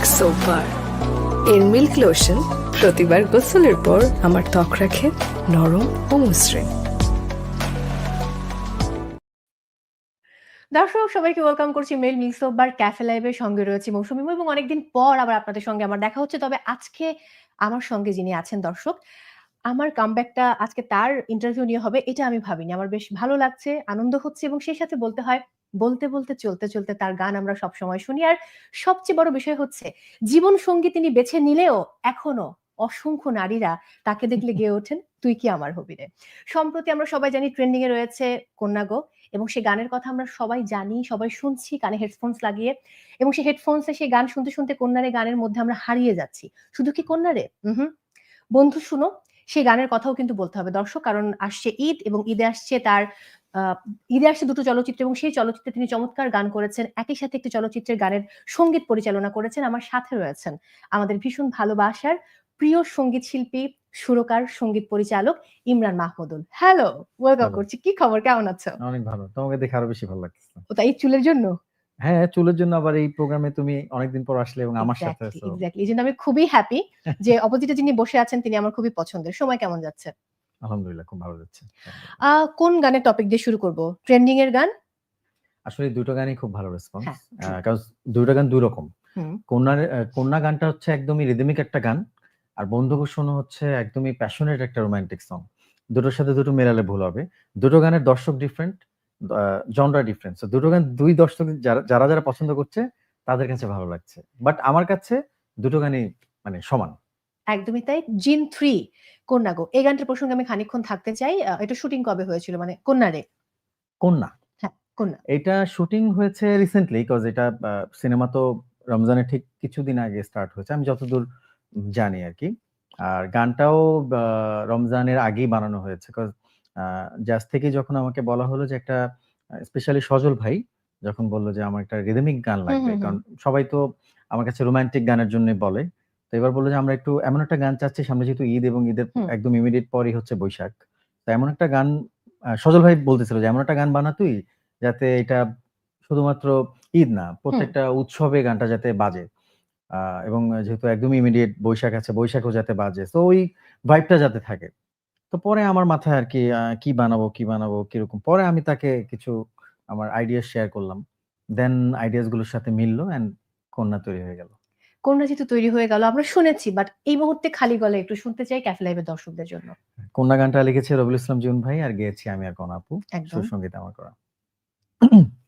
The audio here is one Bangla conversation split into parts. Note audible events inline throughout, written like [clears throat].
মিল্ক সোপার এর মিল্ক লোশন প্রতিবার গোসলের পর আমার ত্বক রাখে নরম ও মসৃণ দর্শক, সবাইকে ওয়েলকাম করছি মেল মিক্স অফ ক্যাফে লাইভের সঙ্গে রয়েছে মৌসুমী এবং অনেকদিন পর আবার আপনাদের সঙ্গে আমার দেখা হচ্ছে। তবে আজকে আমার সঙ্গে যিনি আছেন দর্শক, আমার কামব্যাকটা আজকে তার ইন্টারভিউ নিয়ে হবে, এটা আমি ভাবিনি। আমার বেশ ভালো লাগছে, আনন্দ হচ্ছে এবং সেই সাথে বলতে হয় বলতে বলতে চলতে চলতে তার গান আমরা সব সময় শুনি। আর সবচেয়ে বড় বিষয় হচ্ছে, জীবন সঙ্গী তিনি বেছে নিলেও এখনও অসংখ্য নারীরা তাকে দেখলে গেয়ে ওঠেন, তুই কি আমার হবি রে? সম্প্রতি আমরা সবাই জানি ট্রেন্ডিং এ রয়েছে কন্যাগো এবং সেই গানের কথা আমরা সবাই জানি, সবাই শুনছি, কানে হেডফোনস লাগিয়ে, এবং সেই হেডফোনসে সেই গান শুনতে শুনতে কন্যারে গানের মধ্যে আমরা হারিয়ে যাচ্ছি। শুধু কি কন্যারে হুম। বন্ধু শুনো সেই গানের কথাও কিন্তু বলতে হবে দর্শক, কারণ আসছে ঈদ এবং ঈদে আসছে তার ঈদে আসছে দুটো চলচ্চিত্র এবং সেই চলচ্চিত্রে তিনি চমৎকার গান করেছেন। একই সাথে একটি চলচ্চিত্রের গানের সংগীত পরিচালনা করেছেন। আমার সাথে রয়েছেন আমাদের ভীষণ ভালোবাসার প্রিয় সংগীত শিল্পী সুরকার সংগীত পরিচালক ইমরান মাহমুদুল। হ্যালো ওয়েলকাম করছি। কি খবর? কেমন আছো? অনেক ভালো। তোমাকে দেখে আরও বেশি ভালো লাগছে ও তাই চুলের জন্য? হ্যাঁ চুলের জন্য আবার এই প্রোগ্রামে তুমি অনেকদিন পর আসলে এবং আমার সাথে আছো। এক্স্যাক্টলি এই জন্য আমি খুবই হ্যাপি [laughs] যে অপোজিটে যিনি বসে আছেন তিনি আমার খুবই পছন্দের। সময় কেমন যাচ্ছে? আলহামদুলিল্লাহ খুব ভালো যাচ্ছে। কোন গানের টপিক দিয়ে শুরু করব? ট্রেন্ডিং এর গান? আসলে দুটো গানই খুব ভালো রেসপন্স হ্যাঁ, কারণ দুটো গান দুই রকম আহ, কন্যা গানটা হচ্ছে একদমই রিদমিক একটা গান আর বন্ধুভূষণ হচ্ছে একদমই প্যাশনেট একটা রোমান্টিক সং দুটোর সাথে দুটো মেলালে ভুল হবে। দুটো গানের দর্শক ডিফারেন্ট জনরা ডিফারেন্ট দুটো গান দুই দর্শক যারা যারা যারা পছন্দ করছে তাদের কাছে ভালো লাগছে। বাট আমার কাছে দুটো গানই মানে সমান। একদমই তাই। জিন থ্রি কন্যাগো। এই গানটার প্রসঙ্গে আমি খানিকক্ষণ থাকতে চাই। এটা শুটিং কবে হয়েছিল? মানে কন্যারে কন্যা। কন্যা। এটা শুটিং হয়েছে রিসেন্টলি কজ এটা সিনেমা তো রমজানের ঠিক কিছুদিন আগে স্টার্ট হয়েছে। আমি যতদূর জানি আর কি। আর গানটাও রমজানের আগেই বানানো হয়েছে। কজ জাজ থেকে যখন আমাকে বলা হলো যে একটা স্পেশালি সজল ভাই যখন বলল যে আমার একটা রিদমিক গান লাগবে। কারণ সবাই তো আমার কাছে রোমান্টিক গানের জন্য বলে। তো এবার বলল যে আমরা একটু এমন একটা গান চাচ্ছি সামনে যেহেতু ঈদ এবং ঈদের একদম ইমিডিয়েট পরই হচ্ছে বৈশাখ। তো এমন একটা গান সজল ভাই বলতেছিল যে এমন একটা গান বানা তুই যাতে এটা শুধুমাত্র ঈদ না প্রত্যেকটা উৎসবে গানটা যাতে বাজে। আহ, এবং যেহেতু একদম ইমিডিয়েট বৈশাখ আছে বৈশাখও যাতে বাজে। তো ওই ভাইবটা যাতে থাকে। তো পরে আমার মাথায় আর কি কি বানাবো কি বানাবো কীরকম। পরে আমি তাকে কিছু আমার আইডিয়া শেয়ার করলাম। দেন আইডিয়াসগুলোর সাথে মিললো এন্ড কন্যা তৈরি হয়ে গেল। কন্যা যেহেতু তৈরি হয়ে গেল আমরা শুনেছি বাট এই মুহূর্তে খালি গলে একটু শুনতে চাই ক্যাফে লাইভের দর্শকদের জন্য। কন্যা গানটা লিখেছে রবিউল ইসলাম জীবন ভাই আর গেয়েছি আমি আর কোন আপু? সুসঙ্গীত আমার করা। [clears throat]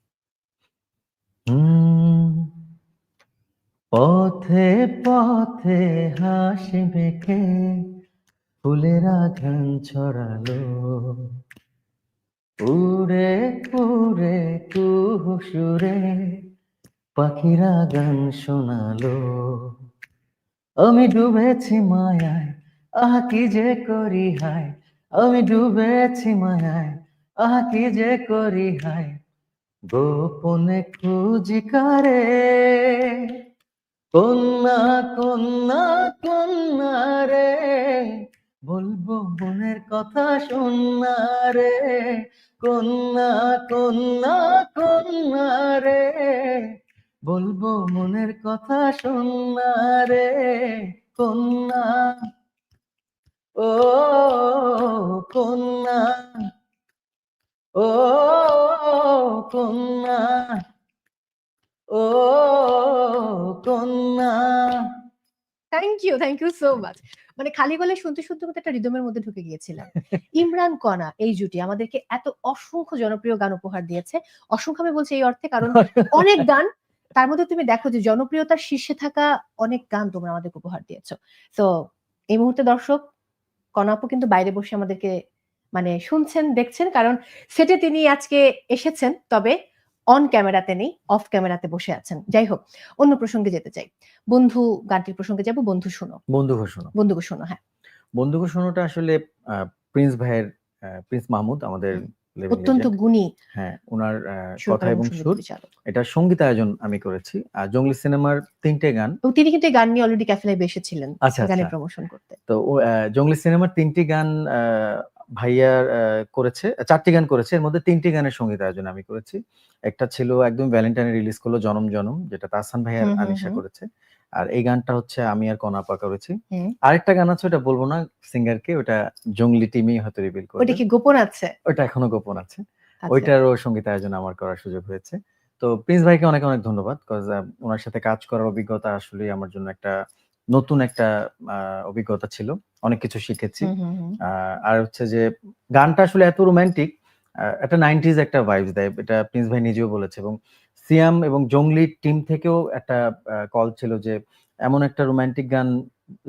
পথে পথে হাসি মেখে ফুলেরা ঘ্রাণ ছড়ালো। উড়ে উড়ে কুহু সুরে পাখিরা গান শোনালো। আমি ডুবেছি মায়ায়, আহ কি যে করি হায়। আমি ডুবেছি মায়ায়, আহ কি যে করি হায়। গোপনে খুঁজি কারে? কন্যা কন্যা কন্যা রে, বলব মনের কথা শোনা রে। কন্যা কন্যা কন্যা রে বলব মনের কথা শোনা রে কন্যা। ও কন্যা ও কন্যা ও কন্যা। Thank you thank you so much মানে খালি গলে শুনতে শুনতে মতো একটা রিদমের মধ্যে ঢুকে গিয়েছিলাম। ইমরান কনা এই জুটি আমাদেরকে এত অসংখ্য জনপ্রিয় গান উপহার দিয়েছে। অসংখ্য আমি বলছি এই অর্থে কারণ [laughs] অনেক গান তার মধ্যে তুমি দেখো যে জনপ্রিয়তার শীর্ষে থাকা অনেক গান তোমরা আমাদেরকে উপহার দিয়েছ। তো এই মুহূর্তে দর্শক কনাপু কিন্তু বাইরে বসে আমাদেরকে মানে শুনছেন দেখছেন কারণ সেটে তিনি আজকে এসেছেন তবে অন ক্যামেরাতে নেই অফ ক্যামেরাতে বসে আছেন। যাই হোক অন্য প্রসঙ্গে যেতে চাই। বন্ধু গানটির প্রসঙ্গে যাব বন্ধু শোনো। বন্ধু ঘোষণা। বন্ধু শোনো হ্যাঁ। বন্ধু ঘোষণাটা আসলে আহ, প্রিন্স ভাইয়ের প্রিন্স মাহমুদ আমাদের অত্যন্ত গুণী হ্যাঁ ওনার কথা এবং সুর। এটা সংগীত আয়োজন আমি করেছি। আর জঙ্গলি সিনেমার তিনটে গান। তিনি কিন্তু গান নিয়ে অলরেডি ক্যাফে লাইভে এসেছিলেন গানের আচ্ছা। প্রমোশন করতে। তো জঙ্গলি সিনেমার তিনটি গান ভাইয়ার করেছে চারটি গান করেছে। এর মধ্যে তিনটি গানের সংগীত আয়োজন আমি করেছি। একটা ছিল একদম ভ্যালেন্টাইনে রিলিজ করল জনম জনম যেটা তাহসান ভাইয়ার আনিশা করেছে। আর এই গানটা হচ্ছে আমি আর কনাপা করেছি। আরেকটা গান আছে ওটা বলব না সিঙ্গার কে ওটা জঙ্গলি টিমই হয়তো রিভিল করবে। ওটা কি গোপন আছে? ওটা এখনও গোপন আছে। আচ্ছা। ওইটারও সংগীত আয়োজন আমার করার সুযোগ হয়েছে। তো প্রিন্স ভাইকে অনেক অনেক ধন্যবাদ ওনার সাথে কাজ করার অভিজ্ঞতা আসলে আমার জন্য একটা নতুন একটা অভিজ্ঞতা ছিল। অনেক কিছু শিখেছি। আর হচ্ছে যে গানটা আসলে এত রোমান্টিক একটা নাইনটিজ একটা ভাইবস দেয়। এটা প্রিন্স ভাই নিজেও বলেছে এবং সিয়াম এবং জঙ্গলি টিম থেকেও একটা কল ছিল যে এমন একটা রোমান্টিক গান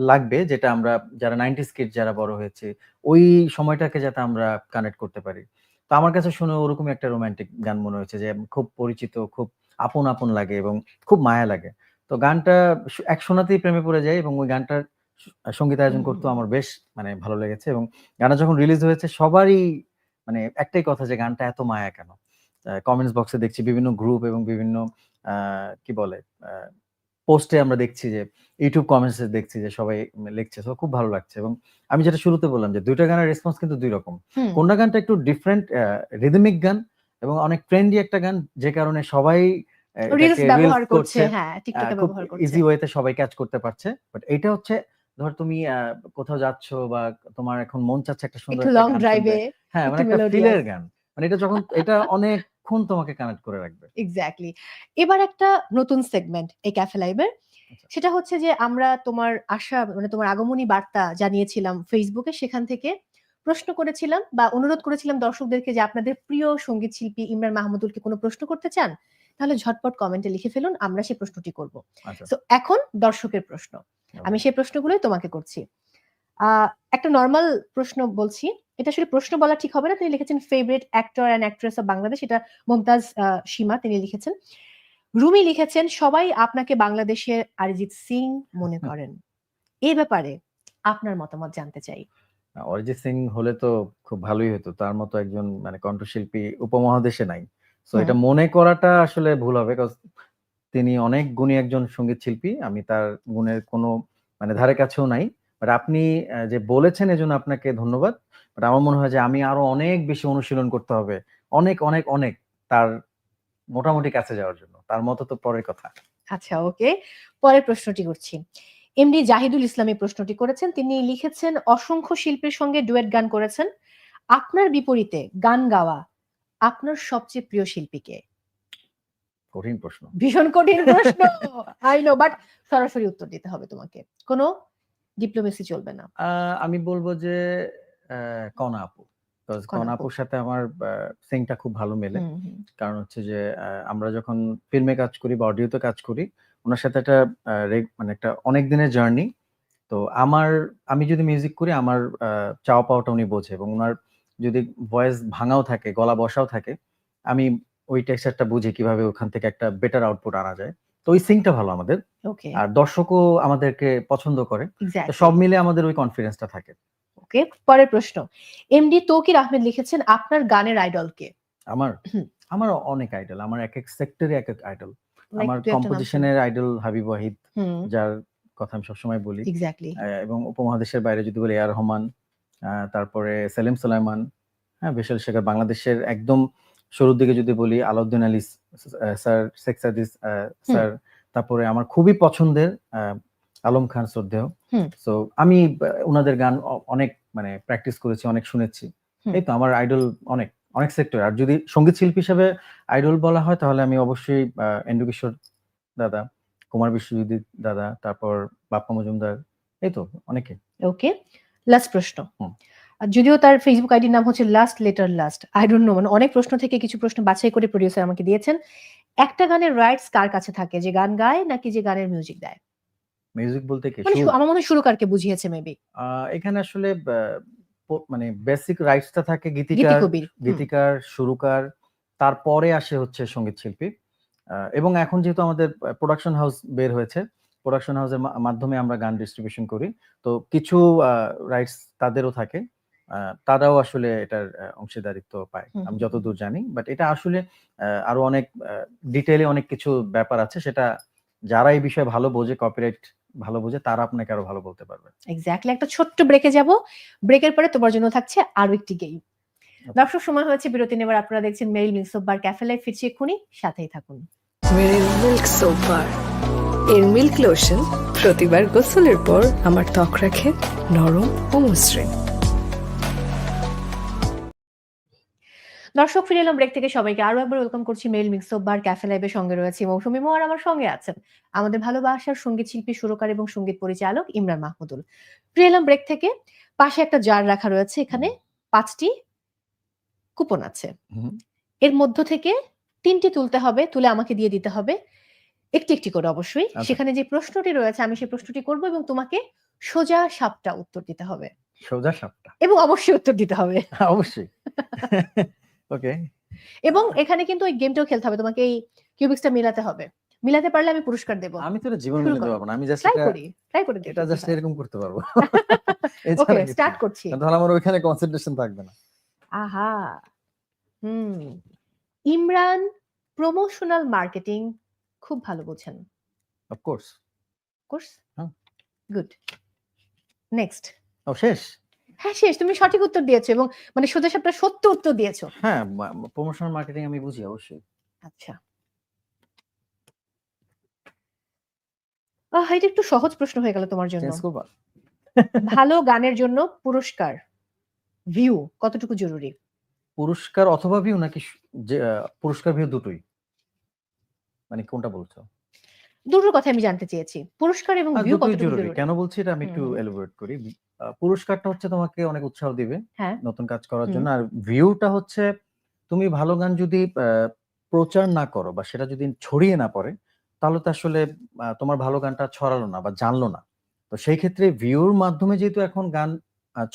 লাগবে যেটা আমরা যারা নাইনটিস কিড যারা বড় হয়েছে ওই সময়টাকে যাতে আমরা কানেক্ট করতে পারি। তো আমার কাছে শুনে ওরকমই একটা রোমান্টিক গান মনে হয়েছে যে খুব পরিচিত খুব আপন আপন লাগে এবং খুব মায়া লাগে। তো গানটা এক শোনাতেই প্রেমে পড়ে যায় এবং ওই গানটার সংগীত আয়োজন। করতেও আমার বেশ মানে ভালো লেগেছে এবং গানটা যখন রিলিজ হয়েছে সবারই মানে একটাই কথা যে গানটা এত মায়া কেন? কমেন্টস বক্সে দেখছি বিভিন্ন গ্রুপ এবং বিভিন্ন কি বলে পোস্টে আমরা দেখছি যে ইউটিউব কমেন্টসে দেখছি যে সবাই লিখছে। তো খুব ভালো লাগছে এবং আমি যেটা শুরুতে বললাম যে দুইটা গানের রেসপন্স কিন্তু দুই রকম। কোনটা গানটা একটু ডিফারেন্ট রিদমিক গান এবং অনেক ট্রেন্ডি একটা গান যে কারণে সবাই ব্যবহার করছে হ্যাঁ টিকটকে ব্যবহার করছে। ইজি ওয়েতে সবাই ক্যাচ করতে পারছে। বাট এটা হচ্ছে ধর তুমি কোথাও যাচ্ছ বা তোমার এখন মন চাচ্ছে একটা সুন্দর লং ড্রাইভে হ্যাঁ মানে একটা ফিলের গান। মানে এটা যখন এটা অনেকক্ষণ তোমাকে কানেক্ট করে রাখবে। এক্স্যাক্টলি এবার একটা নতুন সেগমেন্ট এই ক্যাফে লাইভের আচ্ছা। সেটা হচ্ছে যে আমরা তোমার আশা মানে তোমার আগমনী বার্তা জানিয়েছিলাম ফেসবুকে সেখান থেকে প্রশ্ন করেছিলাম বা অনুরোধ করেছিলাম দর্শকদেরকে যে আপনাদের প্রিয় সংগীত শিল্পী ইমরান মাহমুদুলকে কোনো প্রশ্ন করতে চান তাহলে ঝটপট কমেন্টে লিখে ফেলুন আমরা সেই প্রশ্নটি করব। আচ্ছা। তো এখন দর্শকের প্রশ্ন। আমি সেই প্রশ্নগুলোই তোমাকে করছি। একটা নর্মাল প্রশ্ন বলছি। এটা আসলে প্রশ্ন বলা ঠিক হবে না। তিনি লিখেছেন favourite actor and actress of Bangladesh এটা মমতাজ সীমা তিনি লিখেছেন। রুমি লিখেছেন সবাই আপনাকে বাংলাদেশের অরিজিৎ সিং মনে করেন। এই ব্যাপারে আপনার মতামত জানতে চাই। অরিজিৎ সিং হলে তো খুব ভালোই হতো। তার মতো একজন মানে কণ্ঠশিল্পী উপমহাদেশে নাই। তো এটা মনে করাটা আসলে ভুল হবে কারণ তিনি অনেক গুণী একজন সংগীত শিল্পী আমি তার গুণের কোনো মানে ধারে কাছেও নাই। বাট আপনি যে বলেছেন এজন্য আপনাকে ধন্যবাদ। বাট আমার মনে হয় যে আমি আরও অনেক বেশি অনুশীলন করতে হবে। অনেক অনেক অনেক তার মোটামুটি কাছে যাওয়ার জন্য। তার মতো তো পরের কথা। আচ্ছা ওকে। পরের প্রশ্নটি করছি। এমডি জাহিদুল ইসলাম এই প্রশ্নটি করেছেন। তিনি লিখেছেন অসংখ্য শিল্পীর সঙ্গে ডুয়েট গান করেছেন। আপনার বিপরীতে গান গাওয়া আপনার সবচেয়ে প্রিয় শিল্পীকে কঠিন প্রশ্ন। ভীষণ কঠিন প্রশ্ন। আই নো বাট সরাসরি উত্তর দিতে হবে তোমাকে। কোনো? ডিপ্লোমেসি চলবে না। আমি বলব যে কনা আপু। কনা। আপুর সাথে আমার সিংটা খুব ভালো মেলে। কারণ হচ্ছে যে আমরা যখন ফিল্মে কাজ করি বা অডিওতে কাজ করি ওনার সাথে একটা মানে একটা অনেক দিনের জার্নি তো আমার আমি যদি মিউজিক করি আমার চাওয়া পাওয়াটা উনি বোঝে এবং ওনার যদি ভয়েস ভাঙাও থাকে গলা বসাও থাকে আমি ওই টেক্সচারটা বুঝি কীভাবে ওখান থেকে একটা বেটার আউটপুট আনা যায়। তো ওই সিংটা ভালো আমাদের। আর দর্শকও আমাদেরকে পছন্দ করে। সব মিলে আমাদের ওই কনফিডেন্সটা থাকে। ওকে পরের প্রশ্ন। এমডি তৌকির আহমেদ লিখেছেন আপনার গানের আইডল কে আমার আমার অনেক আইডল। আমার এক এক সেক্টরে এক এক আইডল। আমার কম্পোজিশনের আইডল হাবিব ওয়াহিদ যার কথা আমি সবসময় বলি। এক্স্যাক্টলি এবং উপমহাদেশের বাইরে যদি বলি এয়ার রহমান তারপরে সেলিম সুলাইমান হ্যাঁ বিশাল শেখর বাংলাদেশের একদম শুরুর দিকে যদি বলি আলাউদ্দিন আলী স্যার শেখ সাদিস স্যার তারপরে আমার খুবই পছন্দের আলম খান শ্রদ্ধেয়। সো আমি ওনাদের গান অনেক মানে প্র্যাকটিস করেছি অনেক শুনেছি। এই তো আমার আইডল অনেক অনেক সেক্টর আর যদি সংগীত শিল্পী হিসেবে আইডল বলা হয় তাহলে আমি অবশ্যই এন্ডু কিশোর দাদা কুমার বিশ্বজিৎ দাদা তারপর বাপ্পা মজুমদার এই তো অনেকে। ওকে লাস্ট প্রশ্ন। যদিও তার ফেসবুক আইডির নাম হচ্ছে last letter last I don't know মানে অনেক প্রশ্ন থেকে কিছু প্রশ্ন বাছাই করে প্রডিউসার আমাকে দিয়েছেন। একটা গানের রাইটস কার কাছে থাকে? যে গান গায় নাকি যে গানের মিউজিক দেয়? মিউজিক বলতে কি? মানে আমার মনে হয় সুরকারকে বুঝিয়েছে মেবি এখানে আসলে মানে বেসিক রাইটসটা থাকে গীতি গীতিকার গীতিকার সুরকার তারপরে আসে হচ্ছে সংগীত শিল্পী। এবং এখন যেহেতু আমাদের প্রোডাকশন হাউস বের হয়েছে প্রোডাকশন হাউসের মাধ্যমে আমরা গান ডিস্ট্রিবিউশন করি তো কিছু রাইটস তাদেরও থাকে। তারাও আসলে এটার অংশীদারিত্ব পায়। আমি যতদূর জানি বাট এটা আসলে আহ, আরও অনেক ডিটেলে অনেক কিছু ব্যাপার আছে সেটা যারা এই বিষয়ে ভালো বোঝে কপিরাইট ভালো বোঝে তারা আপনাকে আরও ভালো বলতে পারবে। এক্স্যাক্টলি একটা ছোট্ট ব্রেকে যাব। ব্রেকের পরে তোমার জন্য থাকছে আরও একটি গেম দর্শক সময় হয়েছে বিরতি নেবার। আপনারা দেখছেন Meril mix bar cafe live ফিরছি এক্ষুনি সাথেই থাকুন। কাশ্মীরের মিল্ক সোপ বার এর মিল্ক লোশন প্রতিবার গোসলের পর আমার ত্বক রাখে নরম ও মসৃণ। দর্শক ফিরে এলাম ব্রেক থেকে। সবাইকে আরও একবার ওয়েলকাম করছি Meril mix of bar cafe লাইভের সঙ্গে রয়েছে মৌসুমী মোয়ার আমার সঙ্গে আছেন আমাদের ভালোবাসার সংগীত শিল্পী সুরকার এবং সংগীত পরিচালক ইমরান মাহমুদুল। ফিরে এলাম ব্রেক থেকে। পাশে একটা জার রাখা রয়েছে এখানে পাঁচটি কুপন আছে। এর মধ্য থেকে তিনটি তুলতে হবে তুলে আমাকে দিয়ে দিতে হবে। একটি একটি করে অবশ্যই। আচ্ছা। সেখানে যে প্রশ্নটি রয়েছে আমি সেই প্রশ্নটি করব এবং তোমাকে সোজা সাপটা উত্তর দিতে হবে। সোজা সাপটা। এবং অবশ্যই উত্তর দিতে হবে। অবশ্যই। [laughs] ওকে এবং এখানে কিন্তু ওই গেমটাও খেলতে হবে তোমাকে এই কিউবিক্সটা মিলাতে হবে। মিলাতে পারলে আমি পুরস্কার দেব। আমি তো জীবন মিলাতে পারব না আমি জাস্ট ট্রাই করি ট্রাই করে এটা জাস্ট এরকম করতে পারব। [laughs] ওকে স্টার্ট করছি। তাহলে আমার ওইখানে কনসেন্ট্রেশন থাকবে না। আহা। হুম। ইমরান প্রমোশনাল মার্কেটিং খুব ভালো বোঝেন। অফকোর্স কোর্স হ্যাঁ। গুড নেক্সট ও শেষ? হ্যাঁ শেষ। তুমি সঠিক উত্তর দিয়েছ এবং মানে সোজা সাপটা সত্য উত্তর দিয়েছ। হ্যাঁ প্রমোশনাল মার্কেটিং আমি বুঝি অবশ্যই। আচ্ছা। আহ এটা একটু সহজ প্রশ্ন হয়ে গেল তোমার জন্য। [laughs] ভালো। গানের জন্য পুরস্কার ভিউ কতটুকু জরুরি? পুরস্কার অথবা ভিউ নাকি পুরস্কার ভিউ দুটোই? মানে কোনটা বলছো? দুটোর কথা আমি জানতে চেয়েছি। পুরস্কার এবং ভিউ কতটুকু জরুরি। কেন বলছি এটা আমি একটু হুম। করি। পুরস্কারটা হচ্ছে তোমাকে অনেক উৎসাহ দিবে হ্যাঁ। নতুন কাজ করার জন্য। আর ভিউটা হচ্ছে তুমি ভালো গান যদি প্রচার না করো বা সেটা যদি ছড়িয়ে না পড়ে তাহলে তো আসলে তোমার ভালো গানটা ছড়ালো না বা জানলো না। তো সেই ক্ষেত্রে ভিউর মাধ্যমে যেহেতু এখন গান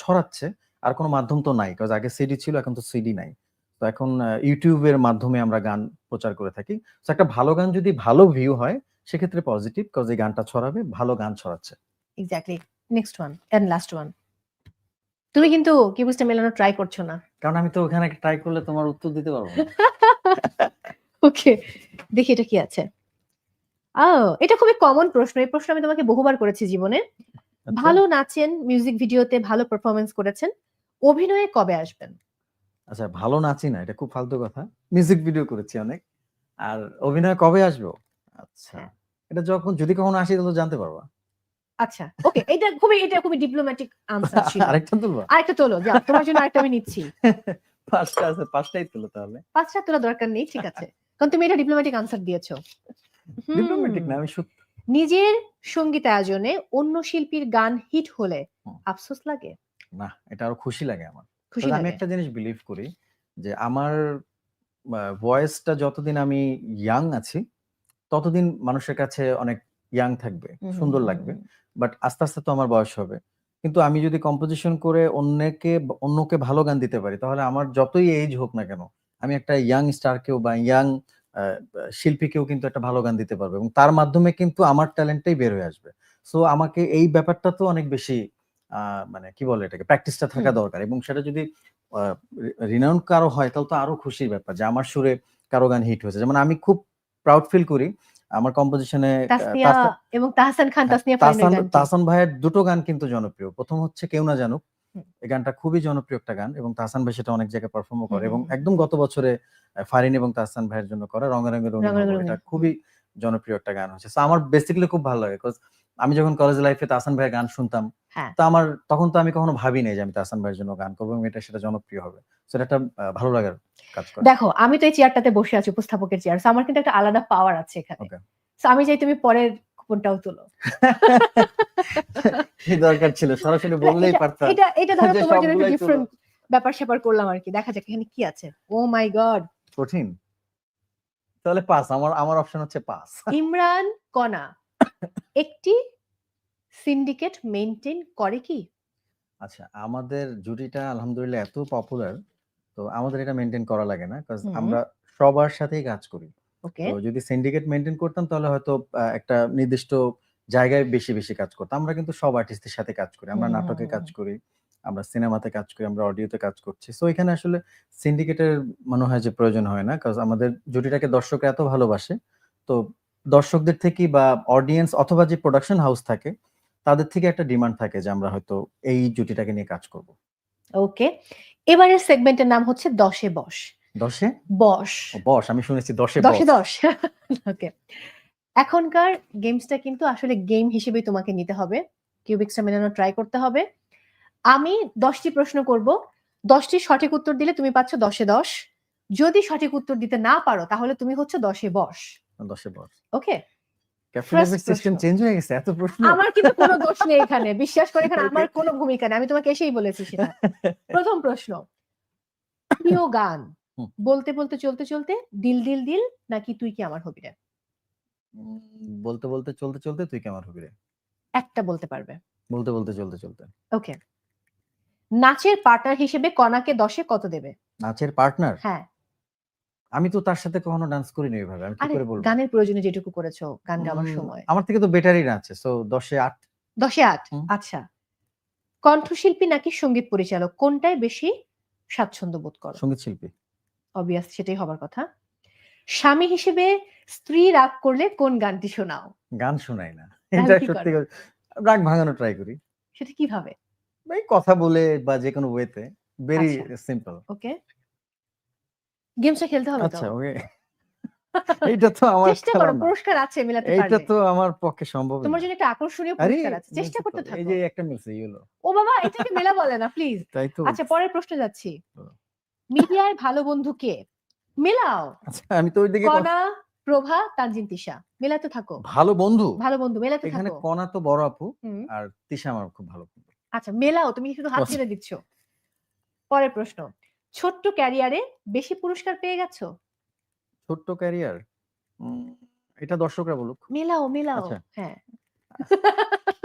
ছড়াচ্ছে আর কোনো মাধ্যম তো নাই কারণ আগে সিডি ছিল এখন তো সিডি নাই। তো এখন ইউটিউবের মাধ্যমে আমরা গান প্রচার করে থাকি। তো একটা ভালো গান যদি ভালো ভিউ হয় সেক্ষেত্রে পজিটিভ কজ এই গানটা ছড়াবে ভালো গান ছড়াচ্ছে। Exactly next one and last one তুমি কিন্তু কিউবিসটা মেলানো ট্রাই করছ না। কারণ আমি তো ওখানে ট্রাই করলে তোমার উত্তর দিতে পারব ওকে [laughs] দেখি এটা কি আছে। ও এটা খুবই কমন প্রশ্ন। এই প্রশ্ন আমি তোমাকে বহুবার করেছি জীবনে। আচ্ছা? ভালো নাচেন মিউজিক ভিডিওতে ভালো পারফরমেন্স করেছেন। অভিনয়ে কবে আসবেন? আচ্ছা ভালো নাচি না এটা খুব ফালতু কথা। মিউজিক ভিডিও করেছি অনেক। আর অভিনয় কবে আসব? আচ্ছা হ্যাঁ। এটা যখন যদি কখনো আসি তাহলে জানতে পারবা। আচ্ছা ওকে এটা খুবই এটা খুবই ডিপ্লোম্যাটিক আনসার ছিল। আরেকটা তুলবা আরেকটা তোলো যাও তোমার জন্য আরেকটা আমি নিচ্ছি। [laughs] পাঁচটা আছে পাঁচটাই তুলো তাহলে। পাঁচটা তোলা দরকার নেই ঠিক আছে। কারণ তুমি এটা ডিপ্লোম্যাটিক আনসার দিয়েছ। ডিপ্লোম্যাটিক না আমি সত্যি। নিজের সংগীত আয়োজনে অন্য শিল্পীর গান হিট হলে আফসোস লাগে? না এটা আরও খুশি লাগে আমার। খুশি আমি একটা জিনিস বিলিভ করি যে আমার ভয়েসটা যতদিন আমি ইয়াং আছি ততদিন মানুষের কাছে অনেক ইয়াং থাকবে সুন্দর লাগবে। বাট আস্তে আস্তে তো আমার বয়স হবে। কিন্তু আমি যদি কম্পোজিশন করে অন্যকে অন্যকে ভালো গান দিতে পারি তাহলে আমার যতই এজ হোক না কেন আমি একটা ইয়াং স্টারকেও বা ইয়াং শিল্পীকেও কিন্তু একটা ভালো গান দিতে পারবে। এবং তার মাধ্যমে কিন্তু আমার ট্যালেন্টটাই বের হয়ে আসবে। সো আমাকে এই ব্যাপারটা তো অনেক বেশি মানে কি বলে এটাকে প্র্যাকটিসটা থাকা দরকার। এবং সেটা যদি রিনাউন্ড কারও হয় তাহলে তো আরও খুশির ব্যাপার যে আমার সুরে কারও গান হিট হয়েছে। যেমন আমি খুব প্রাউড ফিল করি আমার কম্পোজিশনে তাসনিয়া এবং তাহসান খান হ্যাঁ, তাসনিয়া তাহসান তাহসান ভাইয়ের দুটো গান কিন্তু জনপ্রিয়। প্রথম হচ্ছে কেউ না জানুক। এই গানটা খুবই জনপ্রিয় একটা গান এবং তাহসান ভাই সেটা অনেক জায়গায় পারফর্মও করে এবং একদম গত বছরে ফারিন এবং তাহসান ভাইয়ের জন্য করা রঙে রঙের রঙিন রঙে রঙে হব। এটা খুবই জনপ্রিয় একটা গান হচ্ছে। আমার বেসিকলি খুব ভালো লাগে আমি যখন কলেজ লাইফে তাসান ভাইয়ের গান শুনতাম হ্যাঁ। তো আমার তখন তো আমি কখনো ভাবি নাই যে আমি তাহসান ভাইয়ের জন্য গান করব এটা সেটা জনপ্রিয় হবে। সেটা একটা ভালো লাগার কাজ করে। দেখো আমি তো এই চেয়ারটাতে বসে আছি উপস্থাপকের চেয়ার আমার কিন্তু একটা আলাদা পাওয়ার আছে এখানে। আমি চাই তুমি পরের কুপনটাও তুলো। কি [laughs] দরকার ছিল সরাসরি বললেই পারতাম। এটা এটা ধরো [laughs] তোমার জন্য একটু ডিফারেন্ট ব্যাপার স্যাপার করলাম আর কি। দেখা যাক এখানে কি আছে? ও মাই গড কঠিন। তাহলে পাস আমার আমার অপশন হচ্ছে পাস ইমরান কনা। একটি সিন্ডিকেট মেইনটেইন করে কি? আচ্ছা আমাদের জুটিটা আলহামদুলিল্লাহ এত পপুলার তো আমাদের এটা মেনটেন করা লাগে না কারণ আমরা সবার সাথেই কাজ করি। ওকে তো যদি সিন্ডিকেট মেনটেন করতাম তাহলে হয়তো আহ, একটা নির্দিষ্ট জায়গায় বেশি বেশি কাজ করতাম। আমরা কিন্তু সব আর্টিস্টের সাথে কাজ করি আমরা নাটকে কাজ করি আমরা সিনেমাতে কাজ করি আমরা অডিওতে কাজ করছি। সো এখানে আসলে সিন্ডিকেটের মনে হয় যে প্রয়োজন হয় না কারণ আমাদের জুটিটাকে দর্শকরা এত ভালোবাসে তো দর্শকদের থেকে বা অডিয়েন্স অথবা যে প্রোডাকশন হাউস থাকে তাদের থেকে একটা ডিমান্ড থাকে যে আমরা হয়তো এই জুটিটাকে নিয়ে কাজ করব। ওকে এবারের সেগমেন্টের নাম হচ্ছে দশে বস। দশে? বস। বস আমি শুনেছি দশে দশে দশ। [laughs] ওকে এখনকার গেমসটা কিন্তু আসলে গেম হিসেবেই তোমাকে নিতে হবে। কিউবিক্সটা মেলানো ট্রাই করতে হবে। আমি দশটি প্রশ্ন করব। দশটি সঠিক উত্তর দিলে তুমি পাচ্ছ দশে দশ। যদি সঠিক উত্তর দিতে না পারো তাহলে তুমি হচ্ছে দশে বস। দশে বস ওকে। ক্যাপিটালের সিস্টেম চেঞ্জ হয়ে গেছে এত প্রশ্ন। আমার কিন্তু কোনো দোষ নেই এখানে বিশ্বাস করে এখানে [laughs] আমার কোনো ভূমিকা নেই আমি তোমাকে এসেই বলেছি সেটা। [laughs] প্রথম প্রশ্ন প্রিয় গান বলতে বলতে চলতে চলতে দিল দিল দিল নাকি তুই কি আমার হবি রে উম, বলতে বলতে চলতে চলতে তুই কেমন হবি রে একটা বলতে পারবে। বলতে বলতে চলতে চলতে। ওকে। নাচের পার্টনার হিসেবে কনাকে দশে কত দেবে? নাচের পার্টনার হ্যাঁ। আমি তো তার সাথে কখনো ডান্স করিনি ওইভাবে আমি কি আরে করে বলব? গানের প্রয়োজনে যেটুকু করেছ গান গাওয়ার উম, সময়। আমার থেকে তো বেটারই নাচে সো দশে আট। দশে আট? হুম। আচ্ছা। কণ্ঠশিল্পী নাকি সংগীত পরিচালক? কোনটায় বেশি স্বাচ্ছন্দ্য বোধ করো? সংগীত শিল্পী। অবভিয়াস সেটাই হবার কথা। স্বামী হিসেবে স্ত্রী রাগ করলে কোন গানটি শোনাও? গান শোনাই না। এটা কি সত্যি করো? কথা। রাগ ভাঙানো ট্রাই করি। সেটা কীভাবে? এই কথা বলে বা যে কোনো ওয়েতে ভেরি আচ্ছা। সিম্পল ওকে গেমসটা খেলতে হবে আচ্ছা ওকে। [laughs] তো আমার চেষ্টা করো পুরস্কার আছে মেলাতে পারলে। তো আমার পক্ষে সম্ভব তোমার জন্য একটা আকর্ষণীয় পুরস্কার আছে। চেষ্টা করতে থাকো এই যে একটা মিলছে ও বাবা এটাকে মেলা বলে না প্লিজ তাই তো আচ্ছা পরের প্রশ্ন যাচ্ছি। মিডিয়ায় ভালো বন্ধু কে? মেলাও। আচ্ছা আমি তো ওই দিকে কথা- কণা প্রভা তানজিন তিশা। মেলাতে থাকো। ভালো বন্ধু? ভালো বন্ধু মেলাতে এখানে থাকো। কণা তো বড় আপু আর তিশা আমার খুব ভালো বন্ধু। আচ্ছা মেলাও তুমি শুধু হাত আচ্ছা। ছেড়ে দিচ্ছ। পরের প্রশ্ন। ছোট্ট ক্যারিয়ারে বেশি পুরস্কার পেয়ে গেছো? ছোট্ট ক্যারিয়ার? এটা দর্শকরা বলুক। মেলাও মেলাও আচ্ছা। হ্যাঁ।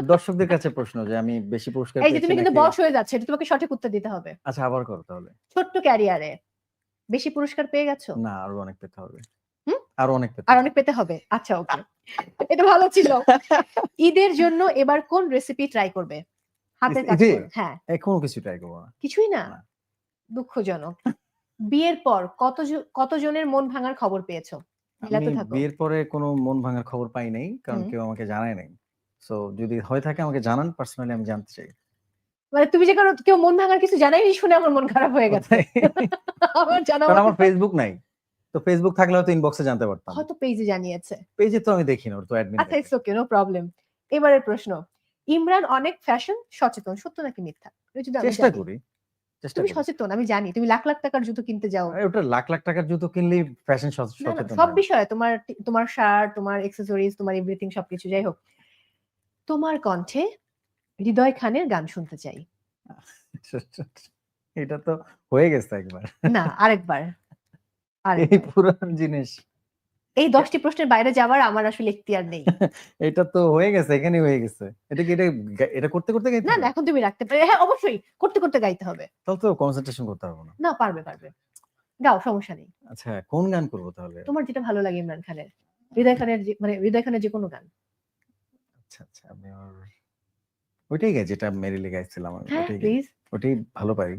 দর্শকদের কাছে প্রশ্ন যে আমি বেশি পুরস্কার এই যে তুমি কিন্তু নাকি- হয়ে যাচ্ছে এটা তোমাকে সঠিক উত্তর দিতে হবে। আচ্ছা আবার করো তাহলে। ছোট্ট ক্যারিয়ারে বেশি পুরস্কার পেয়ে গেছো? না আরও অনেক পেতে হবে। হুম? আরও অনেক পেতে আর হবে। অনেক পেতে হবে? আচ্ছা ওকে। এটা ভালো ছিল। [laughs] ঈদের জন্য এবার কোন রেসিপি ট্রাই করবে? হাতের কাজ ঈদে? করে। হ্যাঁ। এই কোনো কিছু ট্রাই করব না। কিছুই না? না। দুঃখজনক। বিয়ের পর কত কতজনের মন ভাঙার খবর পেয়েছ? আমি বিয়ের পরে কোনো মন ভাঙার খবর পাই নাই কারণ কেউ আমাকে জানায় নাই। সো যদি হয়ে থাকে আমাকে জানান পার্সোনালি আমি জানতে চাই। মানে তুমি যে কারও কেউ মন ভাঙার কিছু জানাইনি শুনে আমার মন খারাপ হয়ে গেছে। [laughs] আমার জানা কারণ আমার ফেসবুক নাই। তো ফেসবুক থাকলে হয়তো ইনবক্সে জানতে পারতাম। হয়তো পেজে জানিয়েছে। পেজে তো আমি দেখি না ওর তো অ্যাডমিন আচ্ছা ইটস ওকে নো প্রবলেম এবারের প্রশ্ন। ইমরান অনেক ফ্যাশন সচেতন সত্য নাকি মিথ্যা? চেষ্টা করি। তুমি সচেতন আমি জানি তুমি লাখ লাখ টাকার জুতো কিনতে যাও। ওটা লাখ লাখ টাকার জুতো কিনলেই ফ্যাশন সচেতন সব। বিষয়ে তোমার তোমার শার্ট তোমার এক্সেসরিজ তোমার এভরিথিং সবকিছু যাই হোক। তোমার কণ্ঠে হৃদয় খানের গান শুনতে চাই। [laughs] এটা তো হয়ে গেছে একবার। না আরেকবার [laughs] এই। পুরান জিনিস। এই দশটি প্রশ্নের বাইরে যাওয়ার আমার আসলে এখতিয়ার নেই। [laughs] এটা তো হয়ে গেছে এখানে হয়ে গেছে। এটা কি এটা এটা করতে করতে গাইতে না না এখন তুমি রাখতে পারো। হ্যাঁ অবশ্যই করতে করতে গাইতে হবে। তাহলে তো কনসেন্ট্রেশন করতে পারব না। না পারবে পারবে। গাও সমস্যা নেই। আচ্ছা কোন গান করব তাহলে? তোমার যেটা ভালো লাগে ইমরান খানের হৃদয় খানের মানে হৃদয় খানের যে কোনো গান। আচ্ছা আচ্ছা আমি আর ওইটাই গাই যেটা মেরিলে গাইছিলাম আমি হ্যাঁ ওইটাই প্লিজ ওইটাই ভালো পারি।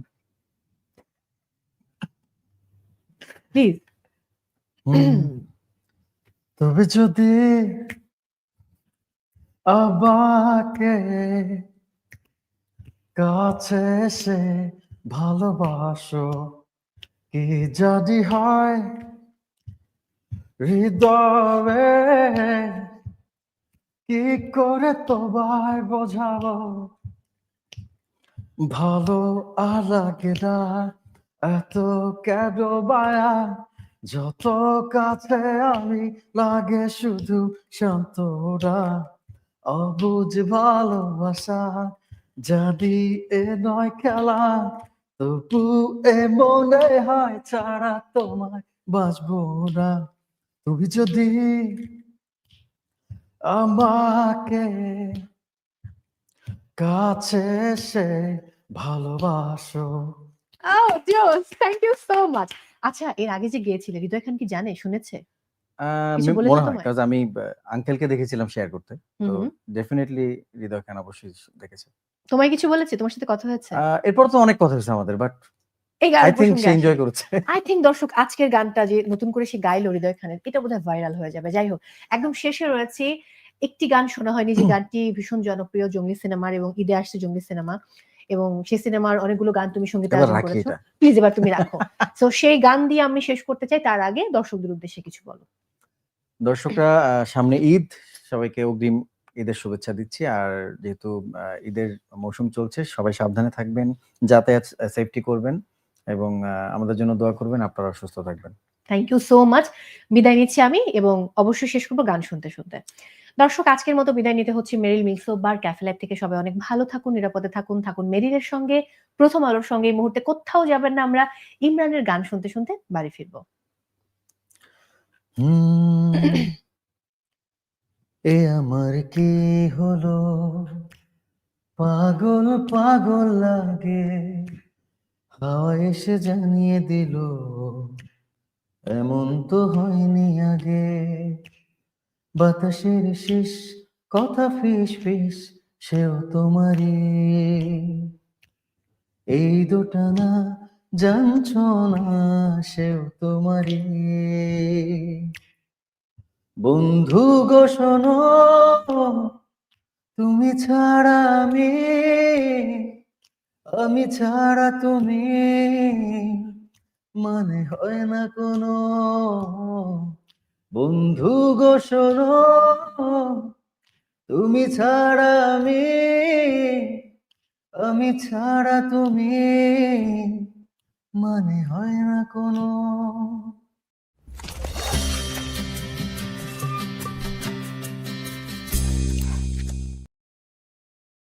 প্লিজ তবে যদি আমাকে কাছে এসে ভালোবাসো, কি যদি হয় হৃদয়ে কি করে তোমায় বোঝাবো? ভালো আর লাগে না, এত কেন মায়া? যত কাছে আমি লাগে শুধু শান্তরা অবুঝ ভালোবাসা জানি এ নয় খেলা তবু এ মনে হয় ছাড়া তোমায় বাঁচবো না তুমি যদি আমাকে কাছে সে ভালোবাসো Oh, Dios, thank you so much. আচ্ছা এর আগে যে গিয়েছিলে হৃদয় খান কি জানে শুনেছে? কিছু বলেছে মনে হয় তোমায়? কাজ আমি আঙ্কেলকে দেখেছিলাম শেয়ার করতে। তো হুম, হুম। ডেফিনেটলি হৃদয় খান অবশ্যই দেখেছে। তোমায় কিছু বলেছে? তোমার সাথে কথা হয়েছে? আহ, এরপর তো অনেক কথা হয়েছে আমাদের বাট এই আই থিঙ্ক সে এনজয় করেছে। আই থিঙ্ক দর্শক আজকের গানটা যে নতুন করে সে গাইলো হৃদয় খানের এটা বোধহয় ভাইরাল হয়ে যাবে। যাই হোক একদম শেষে রয়েছে একটি গান শোনা হয়নি যে গানটি ভীষণ জনপ্রিয় জঙ্গলি সিনেমার এবং ঈদে আসছে জঙ্গলি সিনেমা। এবং সেই সিনেমার অনেকগুলো গান তুমি সংগীত আয়োজন করেছ। প্লিজ এবার তুমি রাখো। তো সেই গান দিয়ে আমি শেষ করতে চাই তার আগে দর্শকদের উদ্দেশ্যে কিছু বলো। দর্শকরা সামনে ঈদ সবাইকে অগ্রিম ঈদের শুভেচ্ছা দিচ্ছি। আর যেহেতু ঈদের মৌসুম চলছে সবাই সাবধানে থাকবেন যাতায়াত সেফটি করবেন এবং আমাদের জন্য দোয়া করবেন আপনারা সুস্থ থাকবেন। থ্যাংক ইউ সো মাচ বিদায় নিচ্ছি আমি এবং অবশ্যই শেষ করব গান শুনতে শুনতে। দর্শক, আজকের মতো বিদায় নিতে হচ্ছে Meril mix bar cafe live থেকে। সবাই অনেক ভালো থাকুন, নিরাপদে থাকুন। থাকুন মেরিলের সঙ্গে, প্রথম আলোর সঙ্গে। এই মুহূর্তে কোথাও যাবেন না আমরা। ইমরানের গান শুনতে শুনতে বাড়ি ফিরবো। এ আমার কি হলো? পাগল পাগল লাগে। হাওয়া এসে জানিয়ে দিল, এমন তো হয়নি আগে। বাতাসের শেষ, কথা ফিস ফিস, সেও তোমারই। এই দুটা না জানছ না, সেও তোমারই। বন্ধু গো শোনো, তুমি ছাড়া আমি আমি ছাড়া তুমি মানে হয় না কোনো বন্ধু গো শোনো তুমি ছাড়া আমি আমি ছাড়া তুমি মানে হয় না কোনো।